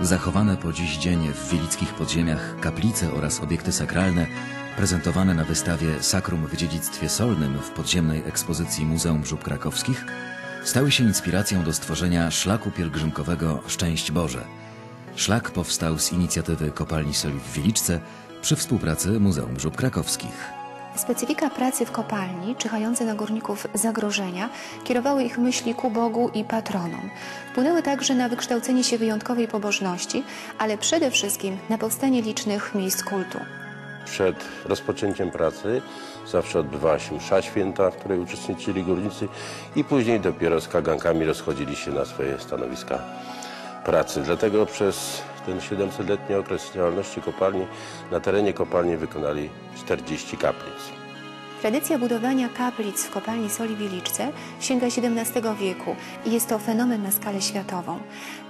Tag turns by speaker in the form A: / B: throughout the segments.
A: Zachowane po dziś dzień w wielickich podziemiach kaplice oraz obiekty sakralne prezentowane na wystawie Sakrum w dziedzictwie solnym w podziemnej ekspozycji Muzeum Żub Krakowskich stały się inspiracją do stworzenia szlaku pielgrzymkowego Szczęść Boże. Szlak powstał z inicjatywy Kopalni Soli w Wieliczce przy współpracy Muzeum Żub Krakowskich.
B: Specyfika pracy w kopalni, czyhające na górników zagrożenia, kierowały ich myśli ku Bogu i patronom. Wpłynęły także na wykształcenie się wyjątkowej pobożności, ale przede wszystkim na powstanie licznych miejsc kultu.
C: Przed rozpoczęciem pracy zawsze odbywała się msza święta, w której uczestniczyli górnicy i później dopiero z kagankami rozchodzili się na swoje stanowiska pracy. Dlatego przez ten 700-letni okres działalności kopalni na terenie kopalni wykonali 40 kaplic.
B: Tradycja budowania kaplic w kopalni Soli Wieliczce sięga XVII wieku i jest to fenomen na skalę światową.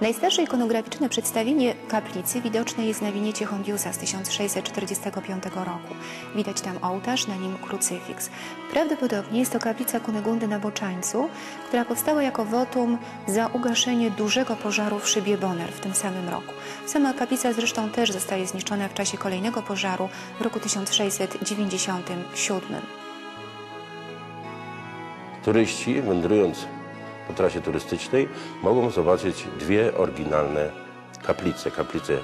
B: Najstarsze ikonograficzne przedstawienie kaplicy widoczne jest na winiecie Hondiusa z 1645 roku. Widać tam ołtarz, na nim krucyfiks. Prawdopodobnie jest to kaplica Kunegundy na Boczańcu, która powstała jako wotum za ugaszenie dużego pożaru w szybie Bonner w tym samym roku. Sama kaplica zresztą też zostaje zniszczona w czasie kolejnego pożaru w roku 1697.
C: Turyści wędrując po trasie turystycznej mogą zobaczyć dwie oryginalne kaplice. Kaplicę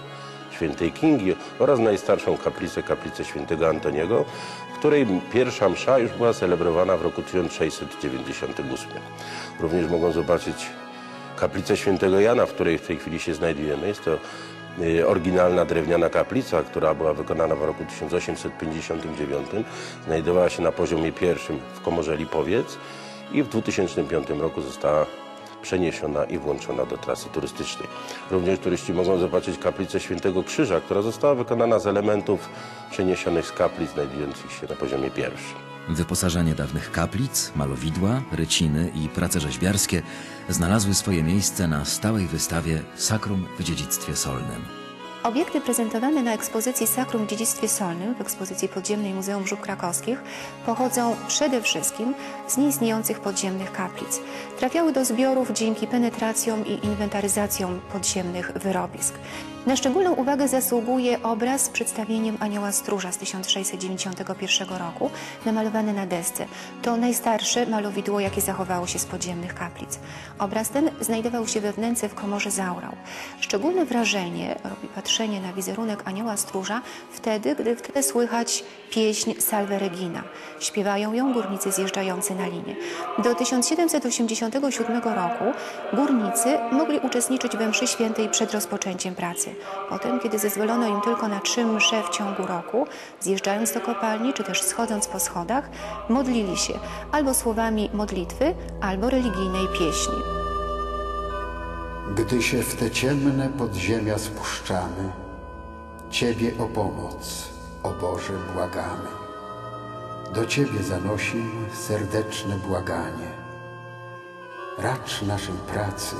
C: świętej Kingi oraz najstarszą kaplicę, kaplicę świętego Antoniego, w której pierwsza msza już była celebrowana w roku 1698. Również mogą zobaczyć kaplicę świętego Jana, w której w tej chwili się znajdujemy. Jest to y, oryginalna drewniana kaplica, która była wykonana w roku 1859. Znajdowała się na poziomie pierwszym w komorze Lipowiec i w 2005 roku została przeniesiona i włączona do trasy turystycznej. Również turyści mogą zobaczyć kaplicę Świętego Krzyża, która została wykonana z elementów przeniesionych z kaplic znajdujących się na poziomie pierwszym.
A: Wyposażenie dawnych kaplic, malowidła, ryciny i prace rzeźbiarskie znalazły swoje miejsce na stałej wystawie Sakrum w dziedzictwie solnym.
B: Obiekty prezentowane na ekspozycji Sakrum w Dziedzictwie Solnym w ekspozycji podziemnej Muzeum Żub Krakowskich pochodzą przede wszystkim z nieistniejących podziemnych kaplic. Trafiały do zbiorów dzięki penetracjom i inwentaryzacjom podziemnych wyrobisk. Na szczególną uwagę zasługuje obraz z przedstawieniem Anioła Stróża z 1691 roku, namalowany na desce. To najstarsze malowidło, jakie zachowało się z podziemnych kaplic. Obraz ten znajdował się we wnęce w komorze Zaurał. Szczególne wrażenie robi patrzenie na wizerunek Anioła Stróża wtedy, gdy w tle słychać pieśń Salve Regina. Śpiewają ją górnicy zjeżdżający na linię. Do 1787 roku górnicy mogli uczestniczyć we mszy świętej przed rozpoczęciem pracy. Potem, kiedy zezwolono im tylko na trzy msze w ciągu roku, zjeżdżając do kopalni czy też schodząc po schodach, modlili się albo słowami modlitwy, albo religijnej pieśni.
D: Gdy się w te ciemne podziemia spuszczamy, Ciebie o pomoc, o Boże, błagamy. Do Ciebie zanosimy serdeczne błaganie. Racz naszej pracy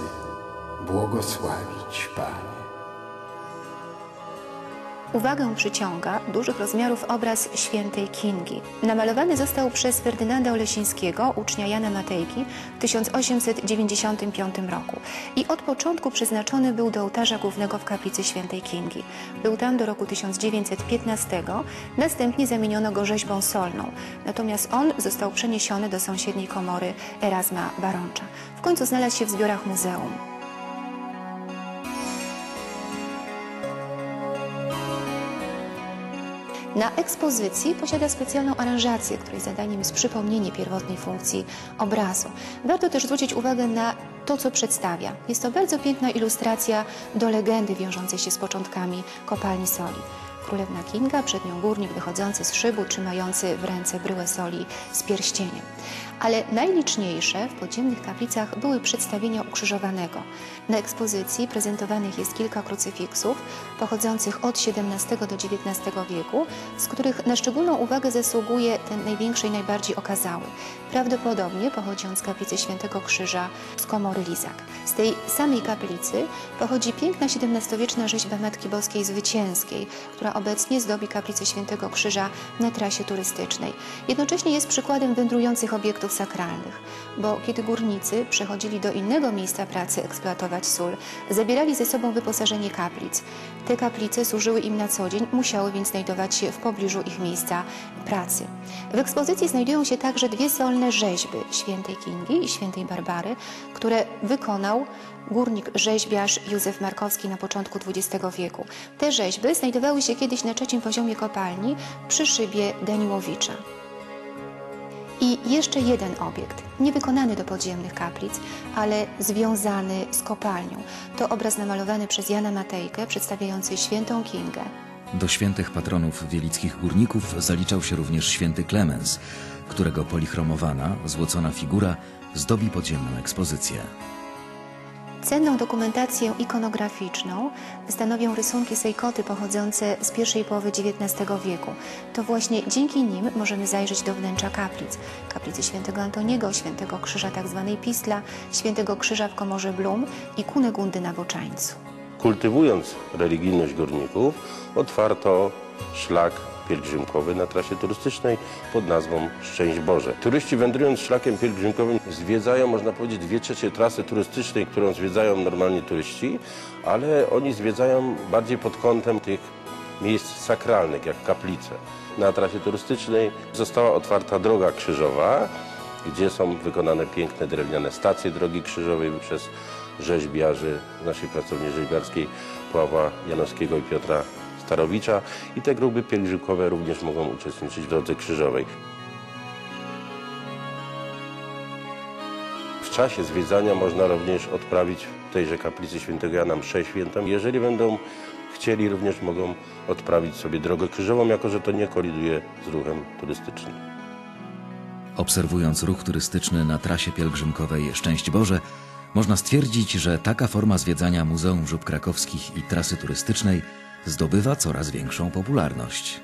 D: błogosławić, Panie.
B: Uwagę przyciąga dużych rozmiarów obraz świętej Kingi. Namalowany został przez Ferdynanda Olesińskiego, ucznia Jana Matejki w 1895 roku i od początku przeznaczony był do ołtarza głównego w kaplicy świętej Kingi. Był tam do roku 1915, następnie zamieniono go rzeźbą solną, natomiast on został przeniesiony do sąsiedniej komory Erasma Baroncza. W końcu znalazł się w zbiorach muzeum. Na ekspozycji posiada specjalną aranżację, której zadaniem jest przypomnienie pierwotnej funkcji obrazu. Warto też zwrócić uwagę na to, co przedstawia. Jest to bardzo piękna ilustracja do legendy wiążącej się z początkami kopalni soli. Królewna Kinga, przed nią górnik wychodzący z szybu, trzymający w ręce bryłę soli z pierścieniem. Ale najliczniejsze w podziemnych kaplicach były przedstawienia ukrzyżowanego. Na ekspozycji prezentowanych jest kilka krucyfiksów pochodzących od XVII do XIX wieku, z których na szczególną uwagę zasługuje ten największy i najbardziej okazały. Prawdopodobnie pochodzi on z kaplicy Świętego Krzyża z komory Lizak. Z tej samej kaplicy pochodzi piękna XVII-wieczna rzeźba Matki Boskiej Zwycięskiej, która obecnie zdobi kaplicę Świętego Krzyża na trasie turystycznej. Jednocześnie jest przykładem wędrujących obiektów sakralnych, bo kiedy górnicy przechodzili do innego miejsca pracy eksploatować sól, zabierali ze sobą wyposażenie kaplic. Te kaplice służyły im na co dzień, musiały więc znajdować się w pobliżu ich miejsca pracy. W ekspozycji znajdują się także dwie solne rzeźby świętej Kingi i świętej Barbary, które wykonał górnik rzeźbiarz Józef Markowski na początku XX wieku. Te rzeźby znajdowały się kiedyś na trzecim poziomie kopalni przy szybie Daniłowicza. I jeszcze jeden obiekt, nie wykonany do podziemnych kaplic, ale związany z kopalnią. To obraz namalowany przez Jana Matejkę, przedstawiający świętą Kingę.
A: Do świętych patronów wielickich górników zaliczał się również święty Klemens, którego polichromowana, złocona figura zdobi podziemną ekspozycję.
B: Cenną dokumentację ikonograficzną stanowią rysunki sejkoty pochodzące z pierwszej połowy XIX wieku. To właśnie dzięki nim możemy zajrzeć do wnętrza kaplic. Kaplicy świętego Antoniego, świętego Krzyża tzw. Pistla, świętego Krzyża w Komorze Blum i Kunegundy na Boczańcu.
C: Kultywując religijność górników, otwarto szlak pielgrzymkowy na trasie turystycznej pod nazwą Szczęść Boże. Turyści wędrując szlakiem pielgrzymkowym zwiedzają, można powiedzieć, dwie trzecie trasy turystycznej, którą zwiedzają normalnie turyści, ale oni zwiedzają bardziej pod kątem tych miejsc sakralnych, jak kaplice. Na trasie turystycznej została otwarta droga krzyżowa, gdzie są wykonane piękne drewniane stacje drogi krzyżowej przez rzeźbiarzy naszej pracowni rzeźbiarskiej Pawła Janowskiego i Piotra Starowicza i te grupy pielgrzymkowe również mogą uczestniczyć w drodze krzyżowej. W czasie zwiedzania można również odprawić w tejże kaplicy świętego Jana mszę świętą. Jeżeli będą chcieli, również mogą odprawić sobie drogę krzyżową, jako że to nie koliduje z ruchem turystycznym.
A: Obserwując ruch turystyczny na trasie pielgrzymkowej Szczęść Boże, można stwierdzić, że taka forma zwiedzania Muzeum Żub Krakowskich i trasy turystycznej zdobywa coraz większą popularność.